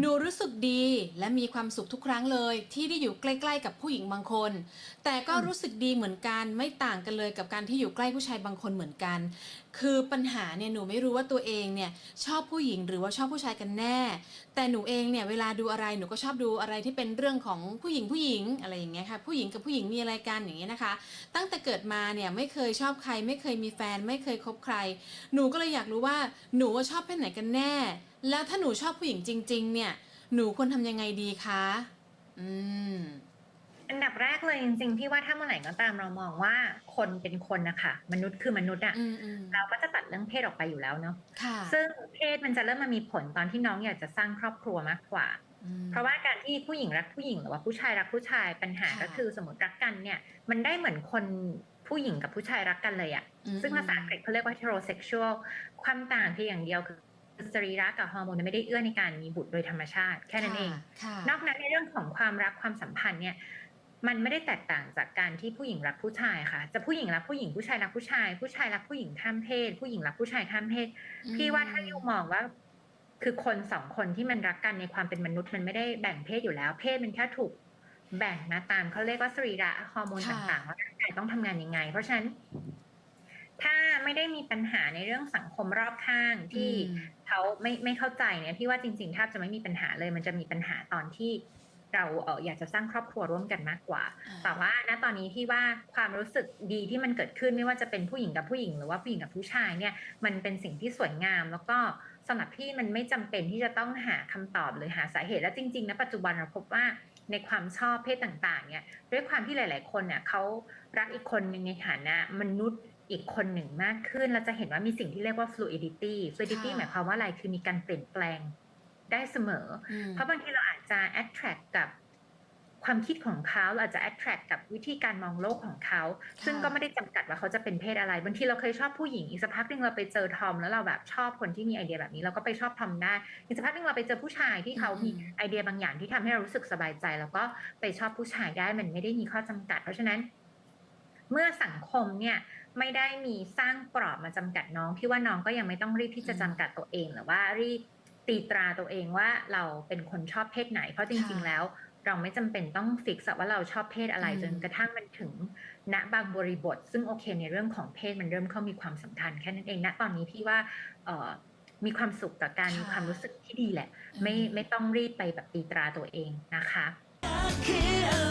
หนูรู้สึกดีและมีความสุขทุกครั้งเลย ที่ได้อยู่ใกล้ ๆ กับผู้หญิงบางคน แต่ก็รู้สึกดีเหมือนกันไม่ต่างกันเลยกับการที่อยู่ใกล้ผู้ชายบางคนเหมือนกัน คือปัญหาเนี่ยหนูไม่รู้ว่าตัวเองเนี่ยชอบผู้หญิงหรือว่าชอบผู้ชายกันแน่ แต่หนูเองเนี่ยเวลาดูอะไรหนูก็ชอบดูอะไรที่เป็นเรื่องของผู้หญิงผู้หญิงอะไรอย่างเงี้ยค่ะผู้หญิงกับผู้หญิงมีอะไรกันอย่างเงี้ยนะคะ ตั้งแต่เกิดมาเนี่ยไม่เคยชอบใคร ไม่เคยมีแฟน ไม่เคยคบใคร หนูก็เลยอยากรู้ว่าหนูชอบเพศไหนกันแน่ แล้วถ้าหนูชอบผู้หญิงจริง ๆ เนี่ย หนูควรทำยังไงดีคะ อืม อันดับแรกเลยจริงๆพี่ว่าถ้าเมื่อไหร่ก็ตามเรามองว่าคนเป็นคนนะคะมนุษย์คือมนุษย์อะอืมอืมเราก็จะตัดเรื่องเพศออกไปอยู่แล้วเนาะค่ะซึ่งเพศมันจะเริ่มมามีผลตอนที่น้องอยากจะสร้างครอบครัวมากกว่า อืม เพราะว่าการที่ผู้หญิงรักผู้หญิงหรือว่าผู้ชายรักผู้ชายปัญหาค่ะ ก็คือสมมติรักกันเนี่ย มันได้เหมือนคนผู้หญิงกับผู้ชายรักกันเลยอะ อืมซึ่งภาษาอังกฤษเขาเรียกว่า heterosexual ความต่างเพียงอย่างเดียวคือ สรีระกับฮอร์โมนเนี่ยไม่ได้เอื้อในการมีบุตรโดยธรรมชาติแค่นั้นเองค่ะนอกนั้นในเรื่องของความรักความสัมพันธ์เนี่ยมันไม่ได้แตกต่างจากการที่ผู้หญิงรักผู้ชายค่ะ จะผู้หญิงรักผู้หญิงผู้ชายรักผู้ชาย ผู้ชายรักผู้หญิงข้ามเพศ ผู้หญิงรักผู้ชายข้ามเพศ พี่ว่าถ้ายูมองว่า คือคนสองคนที่มันรักกันในความเป็นมนุษย์มันไม่ได้แบ่งเพศอยู่แล้ว เพศมันแค่ถูกแบ่งนะตามเขาเรียกว่าสรีระฮอร์โมนค่ะต่างๆว่าร่างกายต้องทำงานยังไง เพราะฉะนั้น ถ้าไม่ได้มีปัญหาในเรื่องสังคมรอบข้างที่อืมเขาไม่ไม่เข้าใจเนี่ยพี่ว่าจริงๆแทบจะไม่มีปัญหาเลย มันจะมีปัญหาตอนที่เราเอออยากจะสร้างครอบครัวร่วมกันมากกว่าอ่าแต่ว่าณตอนนี้ที่ว่าความรู้สึกดีที่มันเกิดขึ้นไม่ว่าจะเป็นผู้หญิงกับผู้หญิง หรือว่าผู้หญิงกับผู้ชายเนี่ยมันเป็นสิ่งที่สวยงาม แล้วก็สำหรับพี่มันไม่จำเป็นที่จะต้องหาคำตอบหรือหาสาเหตุและจริงๆณปัจจุบันเราพบว่าในความชอบเพศต่างๆเนี่ยด้วยความที่หลาย ๆ คนเนี่ยเขารักอีกคนหนึ่งในฐานะมนุษย์ อีกคนหนึ่งมากขึ้น เราจะเห็นว่ามีสิ่งที่เรียกว่า fluidity fluidity ค่ะหมายความว่าอะไรคือมีการเปลี่ยนแปลงได้เสมออืมเพราะบางทีเราอาจจะ attract กับความคิดของเขาเราอาจจะ attract กับวิธีการมองโลกของเขา ซึ่งก็ไม่ได้จำกัดว่าเขาจะเป็นเพศอะไร บางทีเราเคยชอบผู้หญิง อีกสักพักหนึ่งเราไปเจอทอม แล้วเราแบบชอบคนที่มีไอเดียแบบนี้ เราก็ไปชอบทอมได้ อีกสักพักหนึ่งเราไปเจอผู้ชายที่เขามีอืมไอเดียบางอย่างที่ทำให้เรารู้สึกสบายใจ แล้วก็ไปชอบผู้ชายได้ มันไม่ได้มีข้อจำกัด เพราะฉะนั้น เมื่อสังคมเนี่ย ไม่ได้มีสร้างกรอบมาจำกัดน้องพี่ว่าน้องก็ยังไม่ต้องรีบที่จะจำกัดตัวเองหรือว่ารีบตีตราตัวเองว่าเราเป็นคนชอบเพศไหน เพราะจริงๆค่ะแล้ว เราไม่จำเป็นต้องฟิกซ์ว่าเราชอบเพศอะไรอืมจนกระทั่งมันถึงณบางบริบท ซึ่งโอเคในเรื่องของเพศมันเริ่มเข้ามีความสำคัญแค่นั้นเองณตอนนี้พี่ว่าเอ่อมีความสุขกับการค่ะมีความรู้สึกที่ดีแหละ ไม่อืมไม่ต้องรีบไปแบบตีตราตัวเองนะคะคืออะไร